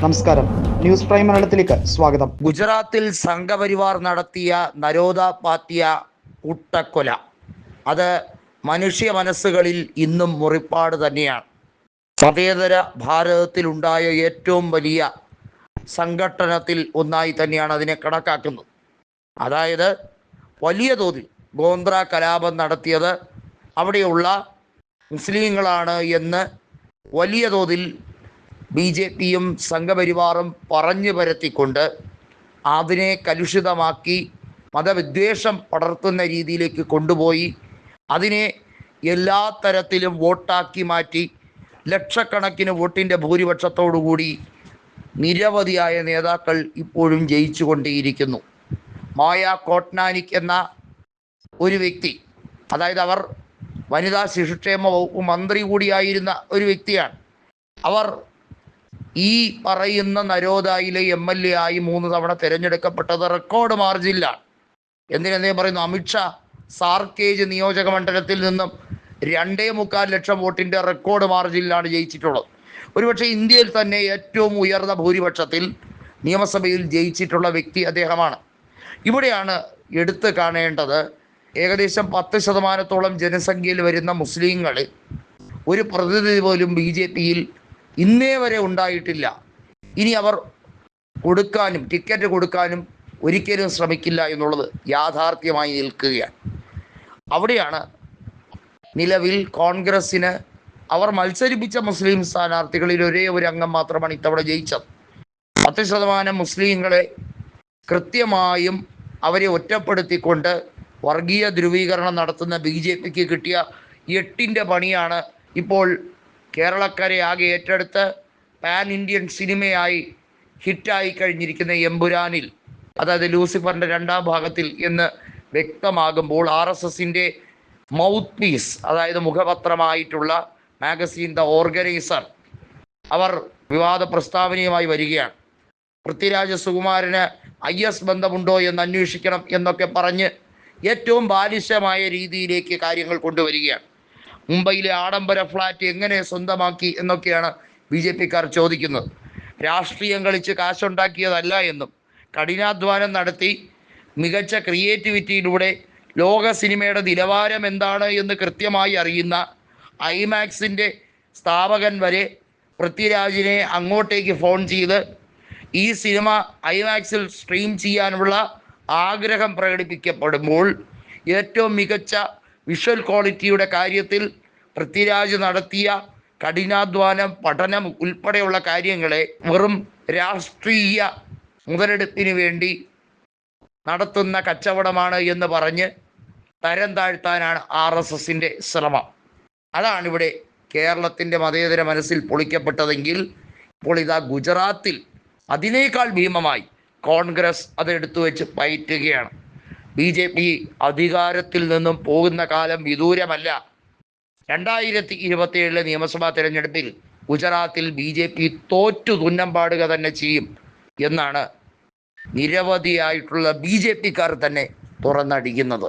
നമസ്കാരം. News prime മലയാളത്തിലേക്ക് സ്വാഗതം. ഗുജറാത്തിൽ സംഘപരിവാർ നടത്തിയ നരോദാപാത്യ കൂട്ടക്കൊല. അത് മനുഷ്യ മനസ്സുകളിൽ ഇന്നും മുറിപ്പാട് തന്നെയാണ്. മതേതര ഭാരതത്തിലുണ്ടായ ഏറ്റവും വലിയ സംഘടനത്തിൽ ഒന്നായി തന്നെയാണ് അതിനെ കണക്കാക്കുന്നത്. അതായത് വലിയ തോതിൽ ഗോന്ദ്ര കലാപം നടത്തിയത് അവിടെയുള്ള മുസ്ലിങ്ങളാണ് എന്ന് വലിയ തോതിൽ ബി ജെ പിയും സംഘപരിവാറും പറഞ്ഞു പരത്തിക്കൊണ്ട് അതിനെ കലുഷിതമാക്കി മതവിദ്വേഷം പടർത്തുന്ന രീതിയിലേക്ക് കൊണ്ടുപോയി. അതിനെ എല്ലാ തരത്തിലും വോട്ടാക്കി മാറ്റി ലക്ഷക്കണക്കിന് വോട്ടിന്റെ ഭൂരിപക്ഷത്തോടുകൂടി നിരവധിയായ നേതാക്കൾ ഇപ്പോഴും ജയിച്ചു കൊണ്ടേയിരിക്കുന്നു മായ കോട്നാനിക് എന്ന ഒരു വ്യക്തി അതായത് അവർ വനിതാ ശിശുക്ഷേമ വകുപ്പ് മന്ത്രി കൂടിയായിരുന്ന ഒരു വ്യക്തിയാണ്. അവർ ഈ പറയുന്ന നരോദായിലെ എം എൽ എ ആയി മൂന്ന് തവണ തിരഞ്ഞെടുക്കപ്പെട്ടത് റെക്കോർഡ് മാർജിനിലാണ് എന്തിനെന്നേ പറയുന്നു? അമിത്ഷാ സാർക്കേജ് നിയോജക മണ്ഡലത്തിൽ നിന്നും രണ്ടേ മുക്കാൽ ലക്ഷം വോട്ടിന്റെ റെക്കോർഡ് മാർജിനിലാണ് ജയിച്ചിട്ടുള്ളത്. ഒരുപക്ഷെ ഇന്ത്യയിൽ തന്നെ ഏറ്റവും ഉയർന്ന ഭൂരിപക്ഷത്തിൽ നിയമസഭയിൽ ജയിച്ചിട്ടുള്ള വ്യക്തി അദ്ദേഹമാണ്. ഇവിടെയാണ് എടുത്തു കാണേണ്ടത് ഏകദേശം പത്ത് ശതമാനത്തോളം ജനസംഖ്യയിൽ വരുന്ന മുസ്ലിങ്ങൾ ഒരു പ്രതിനിധി പോലും ബി ജെ പിയിൽ ഇന്നേ വരെ ഉണ്ടായിട്ടില്ല. ഇനി അവർ കൊടുക്കാനും ടിക്കറ്റ് കൊടുക്കാനും ഒരിക്കലും ശ്രമിക്കില്ല എന്നുള്ളത് യാഥാർത്ഥ്യമായി നിൽക്കുകയാണ്. അവിടെയാണ് നിലവിൽ കോൺഗ്രസ്സിന് അവർ മത്സരിപ്പിച്ച മുസ്ലിം സ്ഥാനാർത്ഥികളിൽ ഒരേ ഒരു അംഗം മാത്രമാണ് ഇത്തവണ ജയിച്ചത്. പത്ത് ശതമാനം മുസ്ലിങ്ങളെ കൃത്യമായും അവരെ ഒറ്റപ്പെടുത്തിക്കൊണ്ട് വർഗീയ ധ്രുവീകരണം നടത്തുന്ന ബി ജെ പിക്ക് കിട്ടിയ എട്ടിന്റെ പണിയാണ് ഇപ്പോൾ കേരളക്കരെ ആകെ ഏറ്റെടുത്ത് പാൻ ഇന്ത്യൻ സിനിമയായി ഹിറ്റായി കഴിഞ്ഞിരിക്കുന്ന എമ്പുരാനിൽ അതായത് ലൂസിഫറിന്റെ രണ്ടാം ഭാഗത്തിൽ എന്ന് വ്യക്തമാകുമ്പോൾ ആർ എസ് എസിന്റെ മൗത്ത് പീസ് അതായത് മുഖപത്രമായിട്ടുള്ള മാഗസീൻ ദ ഓർഗനൈസർ അവർ വിവാദ പ്രസ്താവനയുമായി വരികയാണ്. പൃഥ്വിരാജ സുകുമാരന് ഐ എസ് ബന്ധമുണ്ടോ എന്ന് അന്വേഷിക്കണം എന്നൊക്കെ പറഞ്ഞ് ഏറ്റവും ബാലിശമായ രീതിയിലേക്ക് കാര്യങ്ങൾ കൊണ്ടുവരികയാണ്. മുംബൈയിലെ ആഡംബര ഫ്ലാറ്റ് എങ്ങനെ സ്വന്തമാക്കി എന്നൊക്കെയാണ് ബി ജെ പിക്കാർ ചോദിക്കുന്നത്. രാഷ്ട്രീയം കളിച്ച് കാശുണ്ടാക്കിയതല്ല എന്നും കഠിനാധ്വാനം നടത്തി മികച്ച ക്രിയേറ്റിവിറ്റിയിലൂടെ ലോക സിനിമയുടെ നിലവാരം എന്താണ് എന്ന് കൃത്യമായി അറിയുന്ന ഐമാക്സിന്റെ സ്ഥാപകൻ വരെ പൃഥ്വിരാജിനെ അങ്ങോട്ടേക്ക് ഫോൺ ചെയ്ത് ഈ സിനിമ ഐമാക്സിൽ സ്ട്രീം ചെയ്യാനുള്ള ആഗ്രഹം പ്രകടിപ്പിക്കപ്പെടുമ്പോൾ ഏറ്റവും മികച്ച വിഷ്വൽ ക്വാളിറ്റിയുടെ കാര്യത്തിൽ പൃഥ്വിരാജ് നടത്തിയ കഠിനാധ്വാനം പഠനം ഉൾപ്പെടെയുള്ള കാര്യങ്ങളെ വെറും രാഷ്ട്രീയ മുതലെടുപ്പിന് വേണ്ടി നടത്തുന്ന കച്ചവടമാണ് എന്ന് പറഞ്ഞ് തരം താഴ്ത്താനാണ് ആർ എസ് എസിന്റെ ശ്രമം. അതാണിവിടെ കേരളത്തിന്റെ മതേതര മനസ്സിൽ പൊളിക്കപ്പെട്ടതെങ്കിൽ ഇപ്പോൾ ഇതാ ഗുജറാത്തിൽ അതിനേക്കാൾ ഭീമമായി കോൺഗ്രസ് അതെടുത്തു വെച്ച് പയറ്റുകയാണ്. ബി ജെ പി അധികാരത്തിൽ നിന്നും പോകുന്ന കാലം വിദൂരമല്ല. രണ്ടായിരത്തി ഇരുപത്തിയേഴിലെ നിയമസഭാ തെരഞ്ഞെടുപ്പിൽ ഗുജറാത്തിൽ ബി ജെ പി തോറ്റു തുന്നം പാടുക തന്നെ ചെയ്യും എന്നാണ് നിരവധിയായിട്ടുള്ള ബി ജെ പിക്കാർ തന്നെ തുറന്നടിക്കുന്നത്.